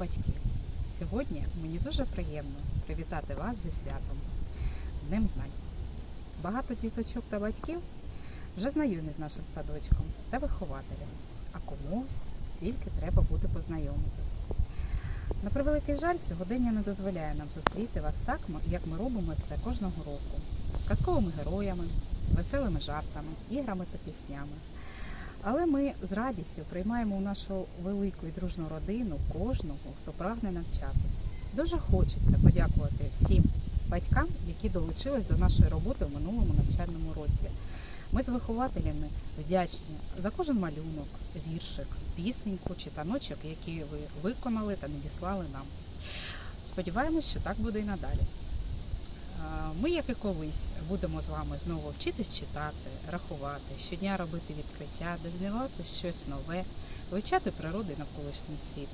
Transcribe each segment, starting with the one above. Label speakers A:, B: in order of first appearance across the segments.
A: батьків. Сьогодні мені дуже приємно привітати вас зі святом Днем знань. Багато діточок та батьків вже знайомі з нашим садочком та вихователем, а комусь тільки треба буде познайомитись. На превеликий жаль, сьогодення не дозволяє нам зустріти вас так, як ми робимо це кожного року, з казковими героями, веселими жартами, іграми та піснями. Але ми з радістю приймаємо у нашу велику і дружну родину кожного, хто прагне навчатись. Дуже хочеться подякувати всім батькам, які долучились до нашої роботи в минулому навчальному році. Ми з вихователями вдячні за кожен малюнок, віршик, пісеньку чи таночок, які ви виконали та надіслали нам. Сподіваємось, що так буде і надалі. А, Ми, як і колись, будемо з вами знову вчитись читати, рахувати, щодня робити відкриття, дознавати щось нове, вивчати природу і навколишній світ.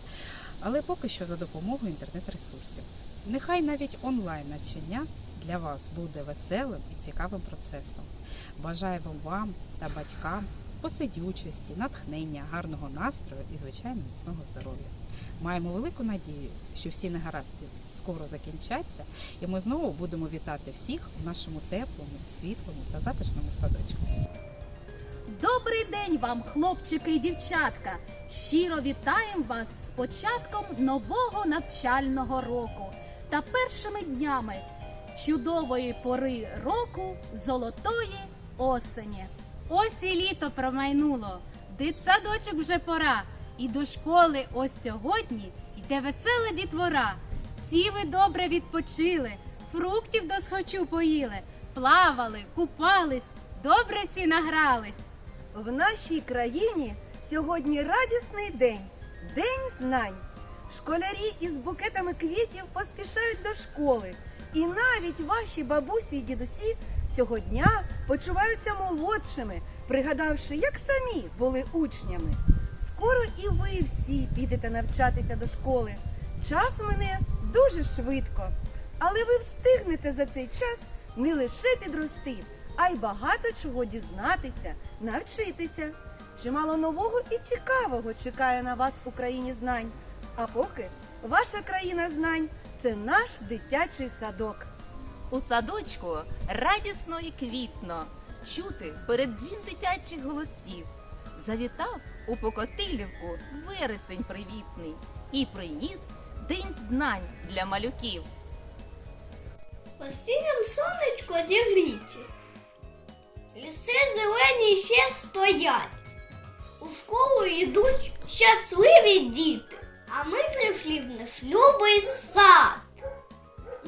A: Але поки що за допомогою інтернет-ресурсів. Нехай навіть онлайн навчання для вас буде веселим і цікавим процесом. Бажаю вам та батькам посидючості, натхнення, гарного настрою і, звичайно, міцного здоров'я. Маємо велику надію, що всі негаразди скоро закінчаться, і ми знову будемо вітати всіх у нашому теплому, світлому та затишному садочку.
B: Добрий день вам, хлопчики і дівчатка! Щиро вітаємо вас з початком нового навчального року та першими днями чудової пори року золотої осені.
C: Ось і літо промайнуло, дитсадочок вже пора, і до школи ось сьогодні йде весела дітвора. Всі ви добре відпочили, фруктів досхочу поїли, плавали, купались, добре всі награлись.
D: В нашій країні сьогодні радісний день День знань. Школярі із букетами квітів поспішають до школи. І навіть ваші бабусі і дідусі цього дня почуваються молодшими, пригадавши, як самі були учнями. Скоро і ви всі підете навчатися до школи. Час мине дуже швидко, але ви встигнете за цей час не лише підрости, а й багато чого дізнатися, навчитися. Чимало нового і цікавого чекає на вас в Україні знань. А поки ваша країна знань це наш дитячий садок.
E: У садочку радісно і квітно, чути передзвін дитячих голосів. Завітав у Покотилівку вересень привітний і приніс день знань для малюків.
F: Посилям сонечко зігріті. Ліси зелені ще стоять. У школу йдуть щасливі діти, а ми прийшли в наш любий сад.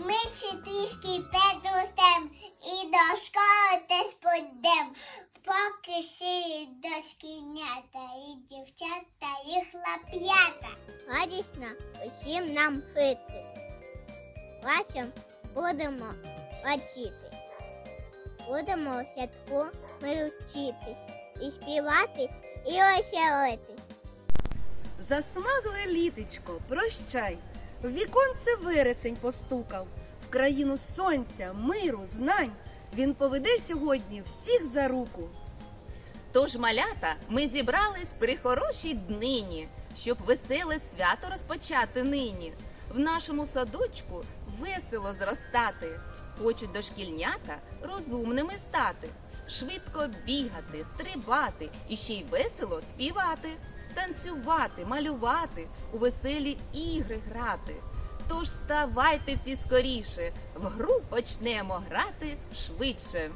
G: Ми ще трішки підростем і до школи теж пойдем. Поки ще дошкільнята і дівчата, і хлоп'ята. Радісно усім нам жити. Разом будемо вчити. Будемо у святку ми вчитись і співати, і веселитись.
D: Засмагле літечко, прощай. Віконце вересень постукав. В країну сонця, миру, знань. Він поведе сьогодні всіх за руку.
E: Тож, малята, ми зібрались при хорошій днині, щоб веселе свято розпочати нині. В нашому садочку весело зростати. Хочуть дошкільнята розумними стати, швидко бігати, стрибати і ще й весело співати, танцювати, малювати, у веселі ігри грати. Тож вставайте всі скоріше, в гру почнемо грати швидше.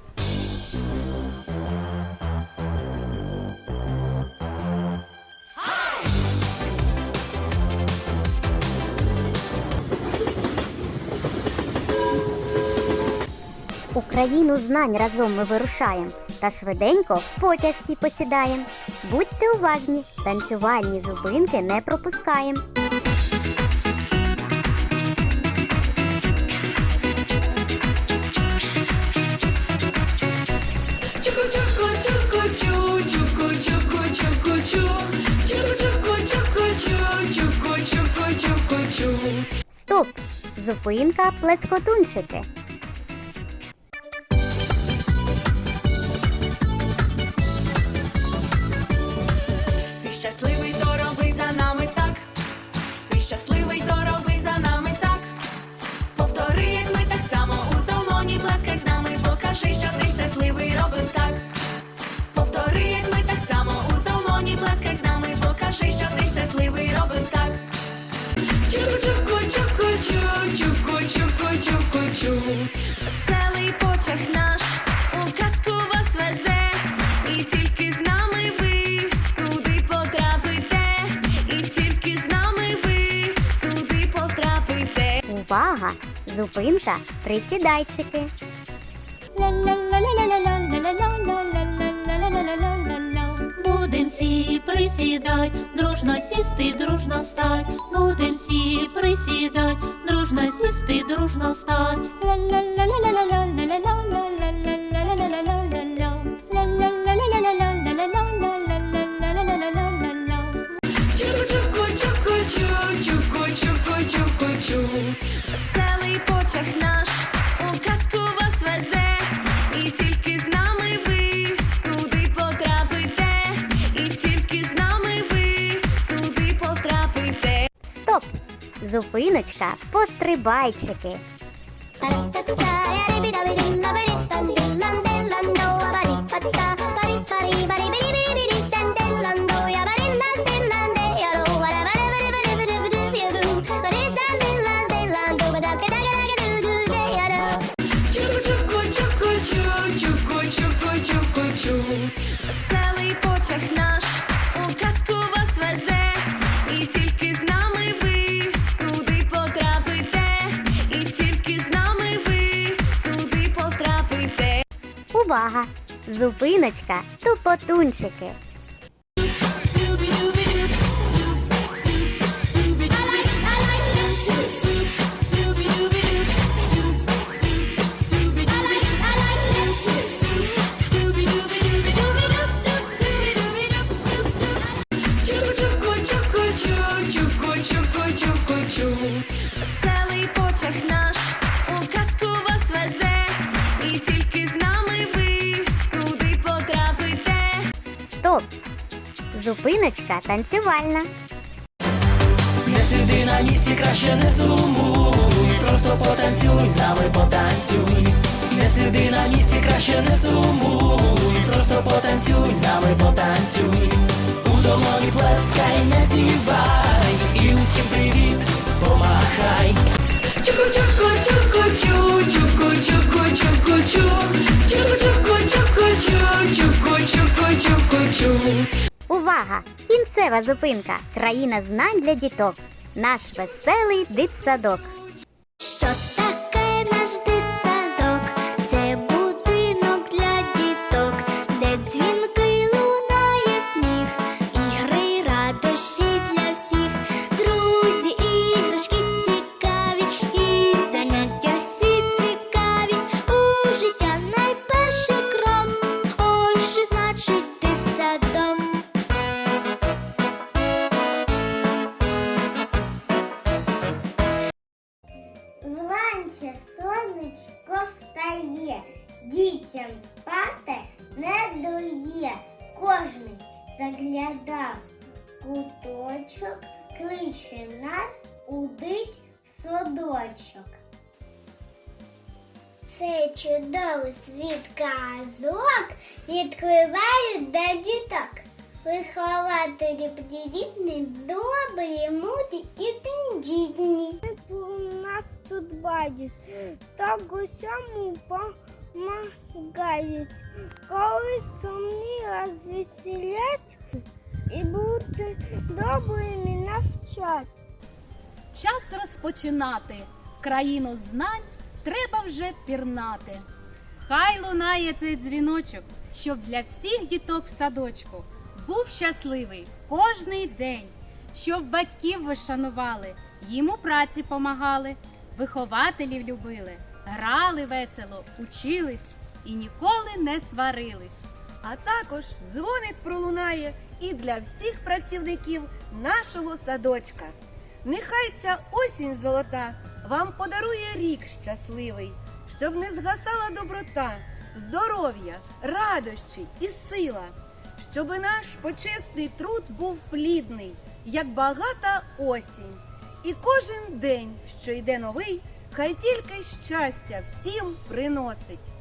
H: Україну знань разом ми вирушаєм, та швиденько потяг всі посідаєм. Будьте уважні, танцювальні зупинки не пропускаєм. Стоп! Зупинка, плескотунчики. Зупинка присідайчики.
I: Будем всі присідать, дружно сісти, дружно встать. Будем всі присідать, дружно сісти, дружно встать.
H: Зупиночка пострибайчики. Зупиночка тупотунчики. Зупиночка танцювальна.
J: Не сиди на місці, краще не сумуй, просто потанцюй, з нами потанцюй. Не сиди на місці, краще не сумуй, просто потанцюй, з нами потанцюй. У долоні плескай, не зівай, і усім привіт, помахай.
K: Чуку-чуку-чуку-чу, чуку-чуку-чуку-чу. Чуку-чуку-чуку-чу, чуку-чуку-чуку-чу.
H: Увага! Кінцева зупинка. Країна знань для діток. Наш веселий дитсадок.
G: Що Вранці сонечко встає, дітям спати не дує. Кожний заглядав куточок, кличе нас удить садочок. Це чудовий світ казок відкривають для діток. Вихователі привітні, добрі, мудрі і тендітні. Тут бачать, так усьому помагають. Коли сумні розвеселять і бути добрими навчать.
B: Час розпочинати. Країну знань треба вже пірнати.
C: Хай лунає цей дзвіночок, щоб для всіх діток в садочку був щасливий кожний день, щоб батьків ви шанували, їм у праці помагали, вихователів любили, грали весело, учились і ніколи не сварились.
D: А також дзвоник пролунає і для всіх працівників нашого садочка. Нехай ця осінь золота вам подарує рік щасливий, щоб не згасала доброта, здоров'я, радощі і сила, щоб наш почесний труд був плідний, як багата осінь. І кожен день, що йде новий, хай тільки щастя всім приносить.